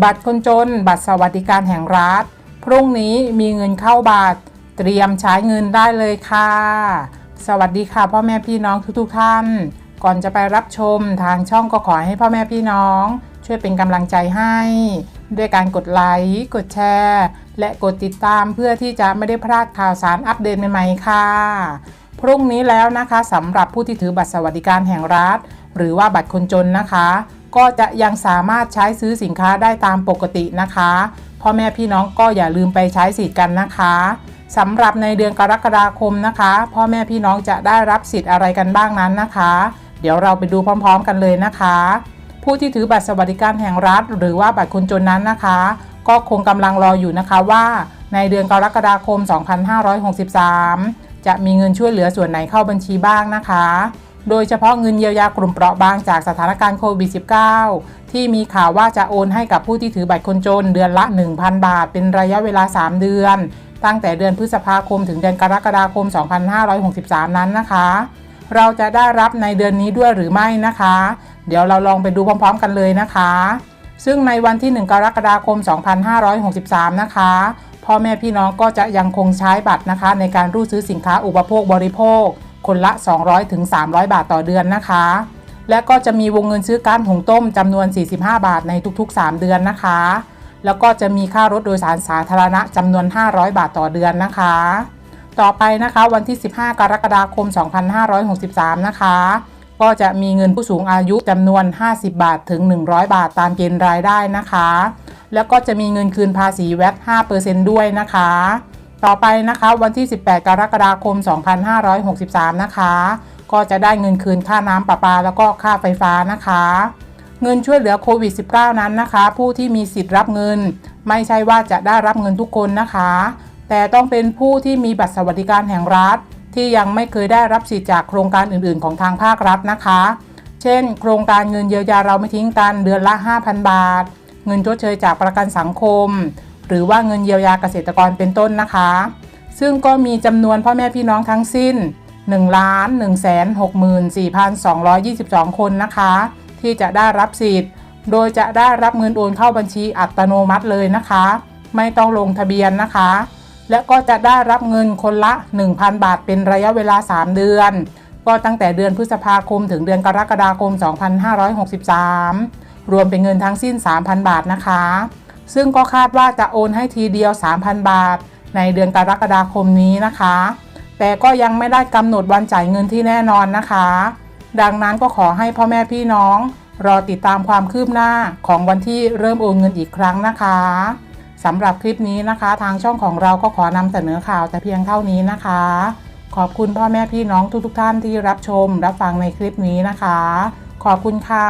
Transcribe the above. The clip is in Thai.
บัตรคนจน บัตรสวัสดิการแห่งรัฐ พรุ่งนี้มีเงินเข้าบัตร เตรียมใช้เงินได้เลยค่ะ สวัสดีค่ะพ่อแม่พี่น้องทุกๆท่าน ก่อนจะไปรับชมทางช่องก็ขอให้พ่อแม่พี่น้อง ช่วยเป็นกำลังใจให้ ด้วยการกดไลค์ กดแชร์ และกดติดตามเพื่อที่จะไม่ได้พลาดข่าวสารอัปเดตใหม่ๆ ค่ะ พรุ่งนี้แล้วนะคะสำหรับผู้ที่ถือบัตรสวัสดิการแห่งรัฐ หรือว่าบัตรคนจนนะคะ ก็จะยังสามารถใช้ซื้อสินค้าได้ตามปกตินะคะพ่อแม่พี่น้องก็อย่าลืมไปใช้สิทธิ์กันนะคะสำหรับในเดือนกรกฎาคมนะคะ พ่อแม่พี่น้องจะได้รับสิทธิ์อะไรกันบ้างนั้นนะคะ เดี๋ยวเราไปดูพร้อม ๆ กันเลยนะคะ ผู้ที่ถือบัตรสวัสดิการแห่งรัฐ หรือว่าบัตรคนจนนั้นนะคะ ก็คงกำลังรออยู่นะคะว่าในเดือนกรกฎาคม 2563 จะมีเงินช่วยเหลือส่วนไหนเข้าบัญชีบ้างนะคะ โดยเฉพาะเงินเยียวยากลุ่มเปราะบางจากสถานการณ์โควิด -19 ที่มีข่าวว่าจะโอนให้กับผู้ที่ถือบัตรคนจนเดือนละ 1,000 บาท เป็นระยะเวลา 3 เดือน ตั้งแต่เดือนพฤษภาคมถึงเดือนกรกฎาคม 2563 นั้นนะคะ เราจะได้รับในเดือนนี้ด้วยหรือไม่นะคะ เดี๋ยวเราลองไปดูพร้อม ๆ กันเลยนะคะ ซึ่งในวันที่ 1 กรกฎาคม 2563 นะคะพ่อแม่พี่น้องก็จะยังคงใช้บัตรนะคะ ในการรูดซื้อสินค้าอุปโภคบริโภค คนละ200ถึง300 บาทต่อเดือนนะคะ และก็จะมีวงเงินซื้อการหุงต้มจำนวน 45 บาทในทุกๆ 3 เดือนนะคะ แล้วก็จะมีค่ารถโดยสารสาธารณะจำนวน 500 บาทต่อเดือนนะคะ ต่อไปนะคะวันที่ 15 กรกฎาคม 2563 นะคะ ก็จะมีเงินผู้สูงอายุจำนวน 50 บาทถึง 100 บาทตามเกณฑ์รายได้นะคะ แล้วก็จะมีเงินคืนภาษีแวต5%ด้วยนะคะ ต่อไปนะคะวันที่ 18 กรกฎาคม 2563 นะคะ ก็จะได้เงินคืนค่าน้ำประปาแล้วก็ค่าไฟฟ้านะคะ เงินช่วยเหลือโควิด -19 นั้นนะคะ ผู้ที่มีสิทธิ์รับเงิน ไม่ใช่ว่าจะได้รับเงินทุกคนนะคะ แต่ต้องเป็นผู้ที่มีบัตรสวัสดิการแห่งรัฐ ที่ยังไม่เคยได้รับสิทธิ์จากโครงการอื่นๆ ของทางภาครัฐนะคะ เช่น โครงการเงินเยียวยาเราไม่ทิ้งกันเดือนละ 5,000 บาท เงินชดเชยจากประกันสังคม หรือว่าเงินเยียวยาเกษตรกรเป็นต้นนะคะ ซึ่งก็มีจำนวนพ่อแม่พี่น้องทั้งสิ้น1ล้าน1 6 4 2 2 2 คนนะคะ ที่จะได้รับสิทธิ์ โดยจะได้รับเงินโอนเข้าบัญชีอัตโนมัติเลยนะคะ ไม่ต้องลงทะเบียนนะคะ และก็จะได้รับเงินคนละ 1,000 บาทเป็นระยะเวลา 3 เดือน ก็ตั้งแต่เดือนพฤษภาคมถึงเดือนกรกฎาคม 2563 รวมเป็นเงินทั้งสิ้น 3,000 บาทนะคะ ซึ่งก็คาดว่าจะโอนให้ทีเดียว 3,000 บาท ในเดือนกรกฎาคมนี้นะคะ แต่ก็ยังไม่ได้กำหนดวันจ่ายเงินที่แน่นอนนะคะ ดังนั้นก็ขอให้พ่อแม่พี่น้อง รอติดตามความคืบหน้าของวันที่เริ่มโอนเงินอีกครั้งนะคะสำหรับคลิปนี้นะคะ ทางช่องของเราก็ขอนำเสนอข่าวแต่เพียงเท่านี้นะคะ ขอบคุณพ่อแม่พี่น้องทุกๆท่านที่รับชม รับฟังในคลิปนี้นะคะ ขอบคุณค่ะ